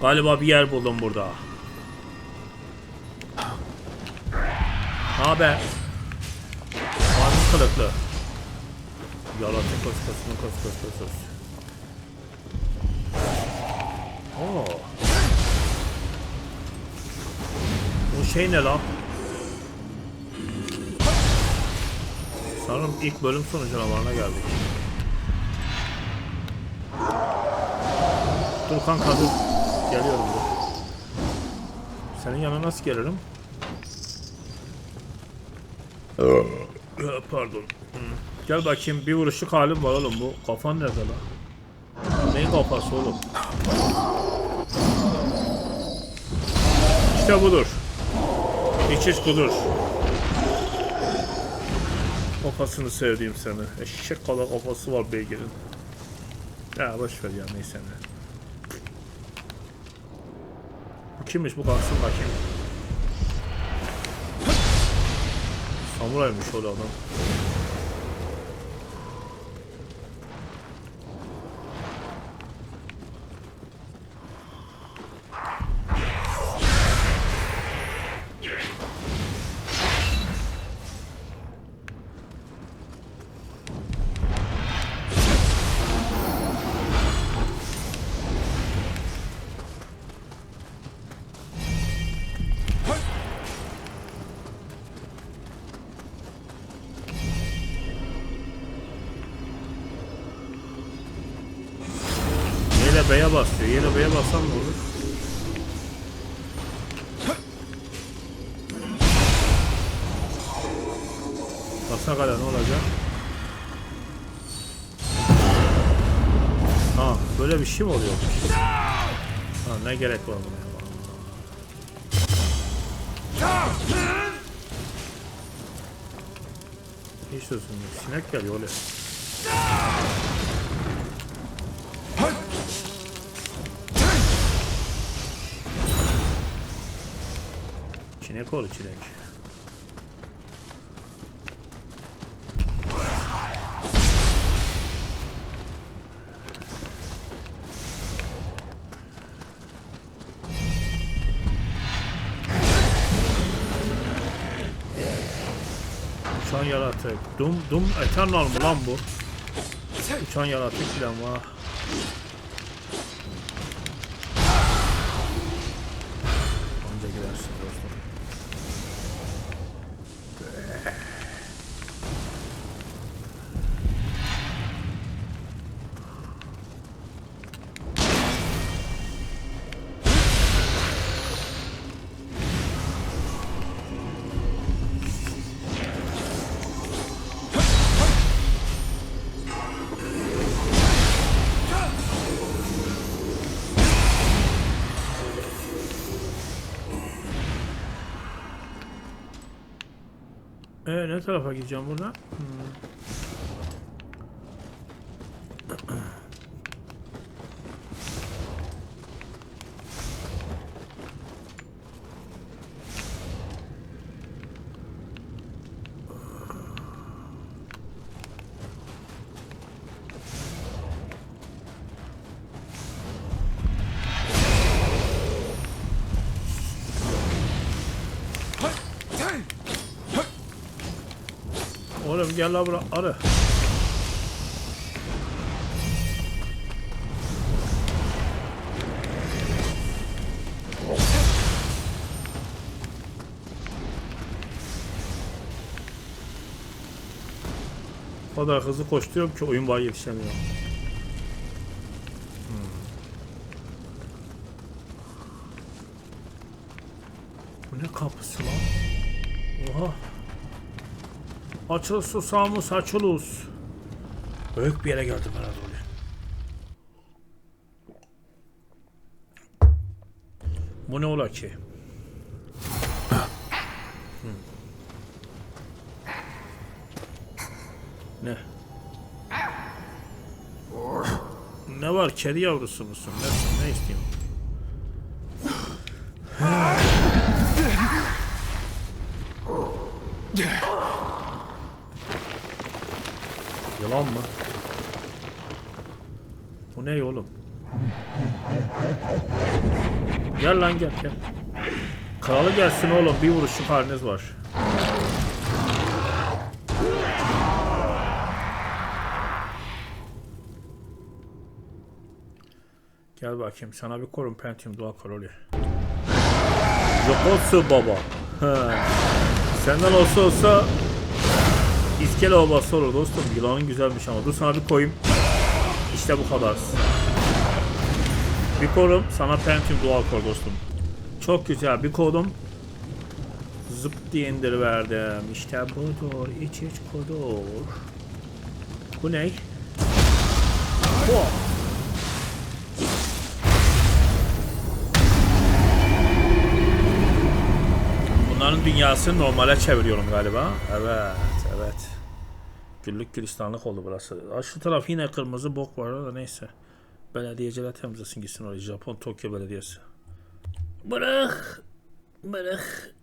Galiba bir yer buldum burada. Haber? Varmış kılıklı. Yaratık kos kos kos kos kos kos. Oo. Bu şey ne lan? Sanırım ilk bölüm sonu canavarına geldik. Dur kanka dur. Geliyorum dur. Senin yanına nasıl gelirim? Ee, Pardon. Gel bakayım bir vuruşluk halim var oğlum bu. Kafan nerede lan? Neyin kafası oğlum? İşte budur. İç iç budur. Kafasını sevdiğim seni. Eşek kadar kafası var beygirin. Ya boş ver ya neyse ne. Bu kimmiş bu kalsın bakayım. Samuraymış o da adam. B'ye basıyor. Yine B'ye bassam ne olur? Basak hala ne olacak? Ha böyle bir şey mi oluyor? Ha ne gerek var buna? Hiç sözüm yok. Sinek geliyor öyle. Çinek ol çilek. Uçan yaratık. Dum Dum Eternal mı lan bu? Uçan yaratık falan var. Ee, ne tarafa gideceğim buradan? Hmm. Oğlum gel la bura arı. O kadar hızlı koşturuyorum ki oyun bana yetişemiyor. Hmm. Bu ne kapısı lan? Oha. Açıl susamız açılız. Büyük bir yere geldim herhalde. Bu ne ola ki? Ne? Ne var? Kedi yavrusu musun? Ne, ne istiyorsun? Yılan mı? Bu ne oğlum? Gel lan gel gel. Kralı gelsin oğlum bir vuruşluk haliniz var. Gel bakayım sana bir korun Pentium Dual Karoli. Yokotsu baba. Senden olsa olsa iskele obası olur dostum. Yılanın güzelmiş ama dur sana bir koyayım. İşte bu kadar. Bir korum sana Pentium Dual Core dostum. Çok güzel bir kodum. Zıp diye indiriverdim. İşte budur. iç iç kodur. Bu ne? Oh. Bunların dünyasını normale çeviriyorum galiba. Evet, evet. Güllük gülistanlık oldu burası. Aa, Şu taraf yine kırmızı bok var da neyse. Belediyeciler temizlesin gitsin orayı. Japon Tokyo Belediyesi. Bırak. Bırak.